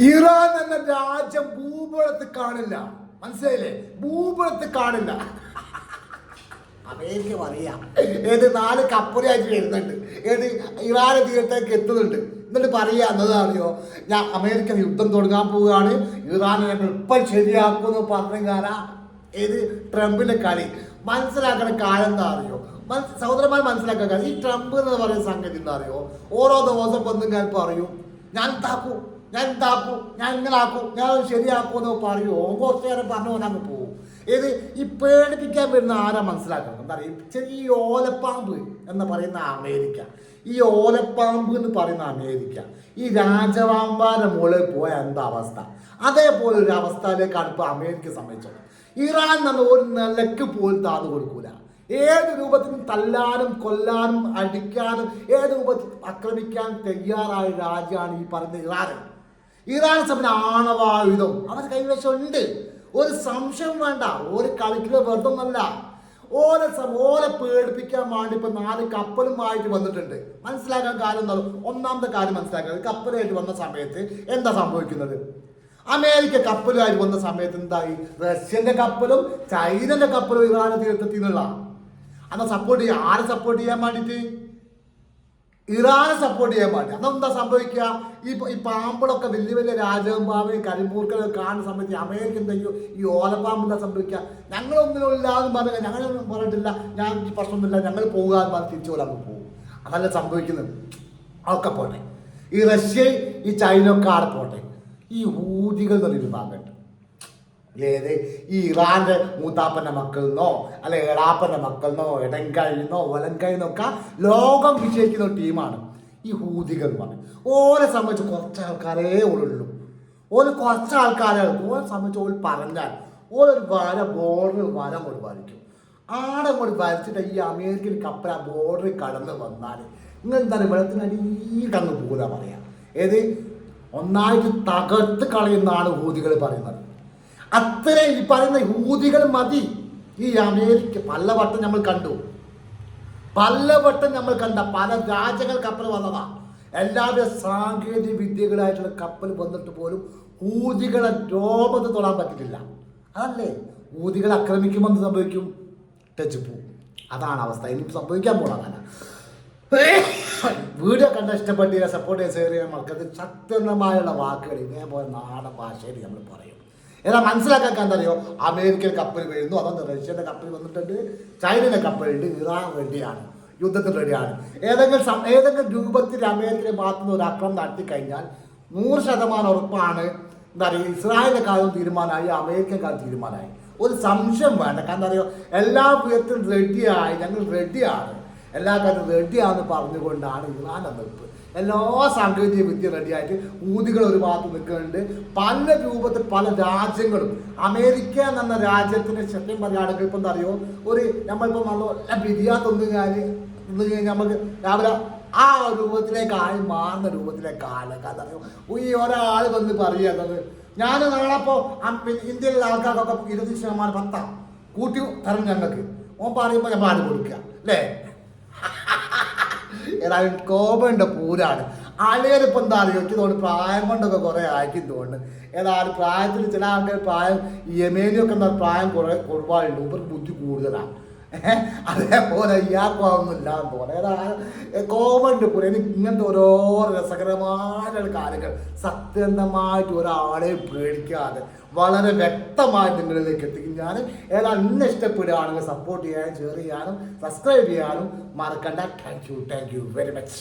Iran എന്ന രാജ്യം ഭൂപുറത്ത് കാണില്ല. മനസ്സിലായില്ലേ? ഭൂപുറത്ത് കാണില്ല. അമേരിക്ക പറയാം. ഏത് നാല് കപ്പലായിട്ട് വരുന്നുണ്ട്. ഏത് ഇറാൻ തീരത്തേക്ക് എത്തുന്നുണ്ട്. എന്നിട്ട് പറയുക എന്നതാണെയോ ഞാൻ അമേരിക്ക യുദ്ധം തുടങ്ങാൻ പോവുകയാണ്. ഇറാനെ ഇപ്പം ശരിയാക്കുമെന്ന് പറഞ്ഞു ഏത് ട്രംപിന്റെ കളി. മനസ്സിലാക്കുന്ന കാലം എന്താ അറിയോ മനസ് സഹോദരന്മാർ മനസ്സിലാക്കാൻ ഈ ട്രംപ് എന്ന് പറയുന്ന സംഗതി എന്താ അറിയോ ഓരോ ദിവസം വന്നും ഞാൻ പറയൂ. ഞാൻ എന്താക്കൂ? ഞാൻ എന്താക്കൂ ഞാൻ ഇങ്ങനെ ആക്കൂ ഞാൻ ശരിയാക്കൂ എന്ന് പറയൂ. ഓൻ കുറച്ച് നേരം പറഞ്ഞു അങ്ങ് പോകും ഏത്? ഈ പേടിപ്പിക്കാൻ വരുന്ന ആരാ മനസ്സിലാക്കണം? എന്താ പറയുക? ഈ ഓലപ്പാമ്പ് എന്ന് പറയുന്ന അമേരിക്ക. ഈ ഓലപ്പാമ്പ് എന്ന് പറയുന്ന അമേരിക്ക. ഈ രാജവാമ്പാന്റെ മുകളിൽ പോയ എന്താ അവസ്ഥ? അതേപോലെ ഒരു അവസ്ഥയിലേക്കാണ് ഇപ്പോൾ അമേരിക്ക സംബന്ധിച്ചത് ഇറാൻ എന്ന ഒരു നിലയ്ക്ക് പോലും താന്നു കൊടുക്കൂല. ഏത് രൂപത്തിലും തല്ലാനും കൊല്ലാനും അടിക്കാനും ഏത് രൂപത്തിൽ ആക്രമിക്കാൻ തയ്യാറായ രാജ്യമാണ് ഈ പറയുന്ന ഇറാൻ. ഇറാൻ സംബന്ധിച്ച ആണവായുധം. അവർ കൈവശമുണ്ട്. ഒരു സംശയം വേണ്ട. ഒരു കളിക്കുന്ന വെറുതൊന്നല്ല ഓലെ ഓലെ പേടിപ്പിക്കാൻ വേണ്ടി ഇപ്പൊ നാല് കപ്പലുമായിട്ട് വന്നിട്ടുണ്ട്. മനസ്സിലാക്കാൻ കാര്യം എന്താ ഒന്നാമത്തെ കാര്യം മനസ്സിലാക്കുക. കപ്പലായിട്ട് വന്ന സമയത്ത് എന്താ സംഭവിക്കുന്നത്? അമേരിക്ക കപ്പലുമായിട്ട് വന്ന സമയത്ത് എന്തായി? റഷ്യന്റെ കപ്പലും ചൈനന്റെ കപ്പലും ഇറാനെ തീരത്തെത്തിന്നുള്ള അന്ന് സപ്പോർട്ട് ചെയ്യാൻ ആരെ സപ്പോർട്ട് ചെയ്യാൻ വേണ്ടിയിട്ട്? ഇറാനെ സപ്പോർട്ട് ചെയ്യാൻ പാടില്ല. അതെന്താ സംഭവിക്കുക? ഈ ഈ പാമ്പുകളൊക്കെ വലിയ വലിയ രാജവമ്പാവയും കരിമ്പൂർക്കളൊക്കെ കാണുന്ന സംബന്ധിച്ച് അമേരിക്ക എന്തെങ്കിലും ഈ ഓലപ്പാമ്പ് എന്താ സംഭവിക്കുക? ഞങ്ങളൊന്നിനും ഇല്ലാതെ പറഞ്ഞാൽ ഞങ്ങളൊന്നും പറഞ്ഞിട്ടില്ല. ഞാൻ ഈ പ്രശ്നമൊന്നുമില്ല. ഞങ്ങൾ പോകുക എന്ന് പറഞ്ഞ് തിരിച്ചു പോലെ പോകും. അതല്ല സംഭവിക്കുന്നത്. അതൊക്കെ പോട്ടെ. ഈ റഷ്യ ഈ ചൈന ഒക്കെ ആടെ പോട്ടെ. ഈ ഊതികൾ എന്നൊരു വിഭാഗമുണ്ട് ഏത് ഈ ഇറാന്റെ മൂത്താപ്പന്റെ മക്കളിന്നോ അല്ലെ എളാപ്പന്റെ മക്കളിന്നോ ഇടങ്കഴിന്നോ വലങ്കഴിന്നൊക്കെ ലോകം വിജയിക്കുന്ന ടീമാണ് ഈ ഹൂതികൾ എന്ന് പറഞ്ഞു. ഓരെ സംബന്ധിച്ച് കുറച്ച് ആൾക്കാരേ ഉള്ളൂ ഓര് കുറച്ച് ആൾക്കാരെ ഓരെ സംബന്ധിച്ച് ഓര് പറഞ്ഞാൽ ഓരൊരു വര ബോർഡറിൽ വരം കൊണ്ട് വരയ്ക്കും ആടെ കൊണ്ട് വരച്ചിട്ട് ഈ അമേരിക്കൻ കപ്പൽ ആ ബോർഡറിൽ കടന്ന് വന്നാൽ നിങ്ങൾ എന്താണ് വെള്ളത്തിനടിയിൽ കടന്ന് പോകുക പറയാം. ഏത്? ഒന്നായിട്ട് തകർത്ത് കളയുന്നതാണ് ഹൂതികൾ പറയുന്നത്. അത്ര ഈ പറയുന്ന യൂതികൾ മതി. ഈ അമേരിക്ക പലവട്ടം നമ്മൾ കണ്ടു. പലവട്ടം നമ്മൾ കണ്ട പല രാജ്യങ്ങൾ കപ്പൽ വന്നതാ. എല്ലാവിധ സാങ്കേതിക വിദ്യകളായിട്ടുള്ള കപ്പൽ വന്നിട്ട് പോലും ഊതികളെ രോമത്ത് തൊടാൻ പറ്റില്ല അതല്ലേ? ഊതികളെ ആക്രമിക്കുമ്പോൾ എന്ത് സംഭവിക്കും? ടച്ച് പോവും. അതാണ് അവസ്ഥ. ഇനി സംഭവിക്കാൻ പോണതല്ല വീഡിയോ കണ്ട ഇഷ്ടപ്പെട്ടില്ല സപ്പോർട്ട് ചെയ്യാൻ ഷെയർ മറക്കരുത്. ശക്തമായുള്ള വാക്കുകൾ ഇതേപോലെ നാടൻ ഭാഷയിൽ നമ്മൾ പറയും. ഏതാ മനസ്സിലാക്കാൻ അറിയോ അമേരിക്കൻ കപ്പൽ വരുന്നു. അതൊന്ന് റഷ്യയുടെ കപ്പൽ വന്നിട്ടുണ്ട്? ചൈനയുടെ കപ്പലുണ്ട് ഇറാൻ റെഡിയാണ്. യുദ്ധത്തിന് റെഡിയാണ്. ഏതെങ്കിലും ഏതെങ്കിലും രൂപത്തിൽ അമേരിക്കയുടെ മാറ്റുന്ന ഒരു ആക്രമണം നടത്തി കഴിഞ്ഞാൽ നൂറ് ശതമാനം ഉറപ്പാണ് എന്താ പറയുക ഇസ്രായേലിന്റെ കാര്യം തീരുമാനമായി അമേരിക്കൻ കാലം തീരുമാനമായി. ഒരു സംശയം വേണ്ട. കാരണം എന്താ പറയുക എല്ലാ വിധത്തിലും റെഡിയായി ഞങ്ങൾ റെഡിയാണ് എല്ലാ കാര്യം റെഡിയാന്ന് പറഞ്ഞുകൊണ്ടാണ് ഇറാൻ എതിർപ്പ് എല്ലാ സാങ്കേതിക വിദ്യ റെഡിയായിട്ട് ഊതികൾ ഒരു ഭാഗത്ത് നിൽക്കുന്നുണ്ട്. പല രൂപത്തിൽ പല രാജ്യങ്ങളും അമേരിക്ക എന്ന രാജ്യത്തിന് സത്യം പറയുകയാണെങ്കിൽ ഇപ്പം എന്താ അറിയോ? ഒരു നമ്മളിപ്പോൾ നല്ല ബിരിയാണി തിന്നു കഴിഞ്ഞാൽ കഴിഞ്ഞാൽ നമുക്ക് രാവിലെ ആ രൂപത്തിലേക്ക് ആയി മാറുന്ന രൂപത്തിലേക്ക് ആളൊക്കെ അതറിയോ ഈ ഒരാൾ വന്ന് പറയുന്നത് ഞാൻ നാളെ ഇപ്പോൾ ഇന്ത്യയിലുള്ള ആൾക്കാർക്കൊക്കെ ഇരുപത് ശതമാനം പത്താം കൂട്ടി തരണം ഞങ്ങൾക്ക്. ഓൻ പറയുമ്പോൾ ഞാൻ പാട് കൊടുക്കുക അല്ലേ? ഏതായാലും കോപമുണ്ട് പൂരാണ്. ആളുകളിപ്പോൾ എന്താ അറിയോ? എനിക്ക് തോന്നുന്നു പ്രായം കൊണ്ടൊക്കെ കുറേ ആയിരിക്കും തോന്നുന്നു. ഏതായാലും പ്രായത്തിൽ ചില ആൾക്കാർ പ്രായം യമേനിയൊക്കെ എന്താ പ്രായം കുറേ കുറവായിട്ടുണ്ട് ഇവർക്ക് ബുദ്ധി കൂടുതലാണ്? അതേപോലെ ഇയാക്കാവുന്നില്ല എന്ന് തോന്നുന്നു ഏതായാലും കോപന്റെ പൂര എനിക്ക് ഇങ്ങനത്തെ ഓരോ രസകരമായ കാര്യങ്ങൾ സത്യന്തമായിട്ട് ഒരാളെ പേടിക്കാതെ വളരെ വ്യക്തമായിട്ട് നിങ്ങളിലേക്ക് എത്തിക്കും. ഞാൻ ഏതായാലും ഇന്ന് ഇഷ്ടപ്പെടുകയാണെങ്കിൽ സപ്പോർട്ട് ചെയ്യാനും ഷെയർ ചെയ്യാനും സബ്സ്ക്രൈബ് ചെയ്യാനും മറക്കണ്ട. Thank you thank you very much